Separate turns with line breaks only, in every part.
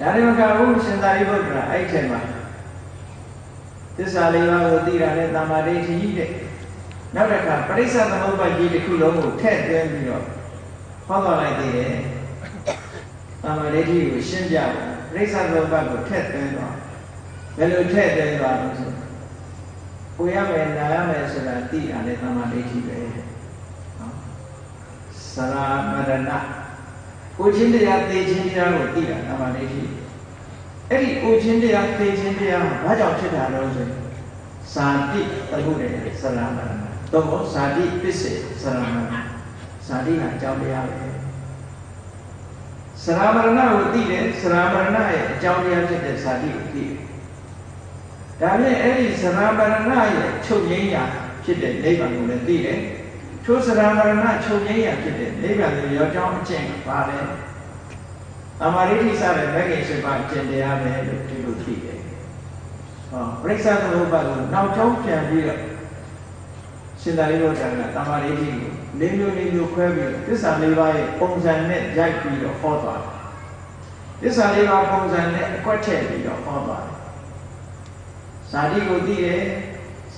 ဒါတွေမကဘူးရှင်သာရိပုတ္တရာအဲ့ထဲမှာသစ္စာလေးပါးကိုသိတာနဲ့တမ္မာဒိဋ္ဌိတဲ့နောက်တစ်ခါပရိစ္ဆေသမုပ္ပါဒ်ကြီးတစ်ခုလုံးကိုထည့်သွင်းပြီးတော့ဟောတော်လိုက်သေးတယ်တမ္မာဒိဋ္ဌိကိုရှင်းပြတယ်ပရိစ္ဆေသမုပ္ပါဒ်ကိုထည့်သွင်းတော့ဘယ်လိုထည့်သွင်းသွားလို့ဆိုကိုရမယ်နာရမယ်ဆိုတာသိတာနဲ့တမ္မာဒိဋ္ဌိပဲနော်စရာမရဏ ကိုချင်းတရားသိချင်းတရားကိုသိတာတမ္မာဒိဋ္ဌိအဲ့ဒီကိုချင်းတရားသိချင်းတရားဘာကြောင့်ဖြစ်တာလဲဆိုရင်ဇာတိတခုတည်းစရာမရဏတော့ဘောဇာတိပစ္စေစရာမရဏဇာတိကအကြောင်းတရားပဲစရာမရဏကိုသိတယ်စရာမရဏရဲ့အကြောင်းတရားဖြစ်တဲ့ဇာတိကိုသိတယ်ဒါဖြင့်အဲ့ဒီစရာမရဏရဲ့ချုပ်ငိမ့်ရာဖြစ်တဲ့နိဗ္ဗာန်ကိုလည်းသိတယ် ထိုစရာမရဏချုပ်ငိမ့်ရာဖြစ်တဲ့နိဗ္ဗာန်ကိုရောကြောင်းအကျင့်ပါလဲအမာရိဋ္ဌိစတဲ့မဂ္ဂင်ရှိပါအကျင့်တရားပဲလို့ဒီလိုသိတယ်ဟောပရိစ္ဆသမုပ္ပါဒ်ကိုနောက်ကျောင်းပြန်ပြီးတော့ရှင်သာရိပုတ္တရာကတမာရိဋ္ဌိကိုလေးမျိုးလေးမျိုးခွဲပြီးသစ္စာလေးပါးရဲ့ပုံစံနဲ့ရိုက်ပြီးတော့ဟောသွားတယ်သစ္စာလေးပါးပုံစံနဲ့အကွက်ထည့်ပြီးတော့ဟောသွားတယ်ဇာတိကိုသိတယ်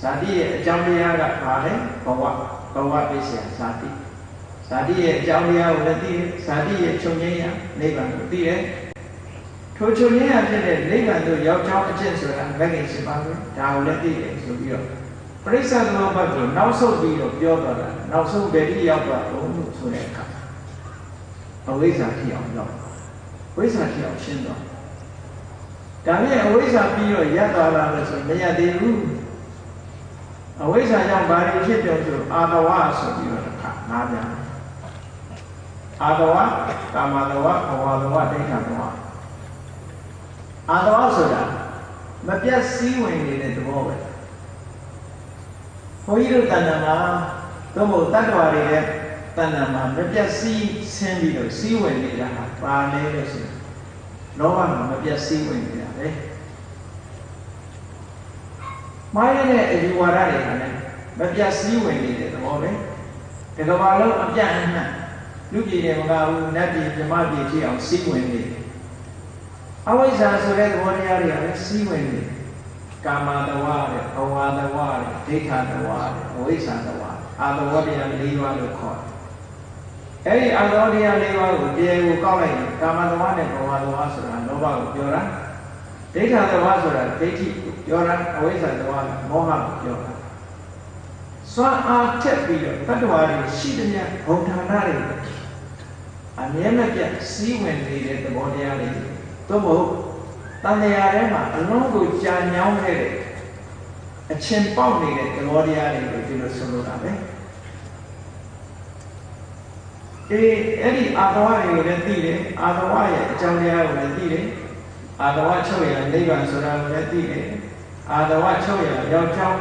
ဇာတိရဲ့အကြောင်းတရားကဘာလဲဘဝဘဝပစ္စယဇာတိဇာတိရဲ့အကြောင်းတရားကိုလည်းသိတယ်ဇာတိရဲ့ချုပ်ငြိမ်းရာနိဗ္ဗာန်ကိုသိတယ်ထိုချုပ်ငြိမ်းရာဖြစ်တဲ့နိဗ္ဗာန်သို့ရောက်ကြောင်းအကျင့်ဆိုတာမဂ္ဂင်ရှိပါပဲဒါကိုလည်းသိတယ်ဆိုပြီးတော့ပရိစ္ဆေသမုပ္ပါဒ်ကိုနောက်ဆုတ်ပြီးတော့ပြောတော့တာနောက်ဆုံးဘယ်တိရောက်သွားတော့လို့ဆိုတဲ့အခါအဝိဇ္ဇာဖြစ်အောင်ရောက်ဝိဇ္ဇာဖြစ်အောင်ရှင်းသွားဒါနဲ့အဝိဇ္ဇာပြီးတော့ရပ်သွားတာလို့ဆိုမရသေးဘူး အဝိဇ္ဇာကြောင့်ဘာတွေဖြစ်ပြောဆိုအာတဝဆိုပြီးတော့တစ်ခါနားပြန်အာတဝကာမတဝဘဝတဝဒိဋ္ဌတဝအာတဝဆိုတာမပြတ်စည်းဝင်နေတဲ့သဘောပဲဘုန်းကြီးတို့တဏ္ဍာမှာသို့မဟုတ်တတ္တဝါတွေရဲ့တဏ္ဍာမှာမပြတ်စည်းဆင်းပြီးတော့စည်းဝင်နေတာဟာပါလဲလို့ဆိုရင်လောဘမှာမပြတ်စည်းဝင်နေတာပဲ မိုင်းတဲ့အယူဝါဒတွေကလည်းမပြတ်စည်းဝင်နေတဲ့သဘောပဲဒီကမ္ဘာလုံးအပြတ်အနှံ့လူပြည်တွေမကဘူးနတ်ပြည်မြမပြည်ဖြစ်အောင်စည်းဝင်နေတယ်အဝိဇ္ဇာဆိုတဲ့သဘောတရားတွေကလည်းစည်းဝင်နေတယ်ကာမတဝတဲ့ဘဝတဝတဲ့ဒိဋ္ဌတဝတဲ့အဝိဇ္ဇာတဝအာတဝတရား၄ပါးလို့ခေါ်တယ်အဲ့ဒီအာတဝတရား၄ပါးကိုတရားကိုကောက်လိုက်ရင်ကာမတဝနဲ့ဘဝတဝဆိုတာလောဘကိုပြောတာ ဒိဋ္ဌတဝဆိုတာဒိဋ္ဌိကိုပြောတာအဝိဇ္ဇာတဝကမောဟကိုပြောတာစွမ်းအားထက်ပြီးတော့တတ္တဝါတွေရှိတဲ့မြတ်ဘုံဌာနတွေအမြဲမပြတ်စည်းဝင်နေတဲ့သဘောတရားတွေသို့မဟုတ်တန်တရားထဲမှာအလုံးကိုကြာညောင်းခဲ့တဲ့အချင်းပေါက်နေတဲ့သဘောတရားတွေကိုဒီလိုဆိုလိုတာပဲအေးအဲ့ဒီအာတဝတွေကိုလည်းသိတယ်အာတဝရဲ့အကြောင်းတရားကိုလည်းသိတယ် အာတဝချုပ်ရနိဗ္ဗာန်ဆိုတာကိုလည်းသိတယ်အာတဝချုပ်ရရောက်ချောင်း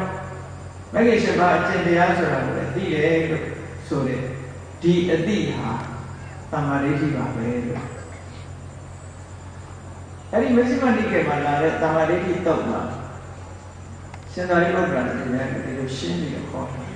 မဂ္ဂင်၈ပါးအကျင့်တရားဆိုတာကိုလည်းသိတယ်လို့ဆိုတယ်ဒီအတိဟာတမ္မာဒိဋ္ဌိပါပဲလို့အဲ့ဒီမဇ္ဈိမနိကေမှာလာတဲ့တမ္မာဒိဋ္ဌိတုတ်မှာရှင်သာရိပုတ္တရာတရားကိုဒီလိုရှင်းပြီးတော့ခေါ်တယ်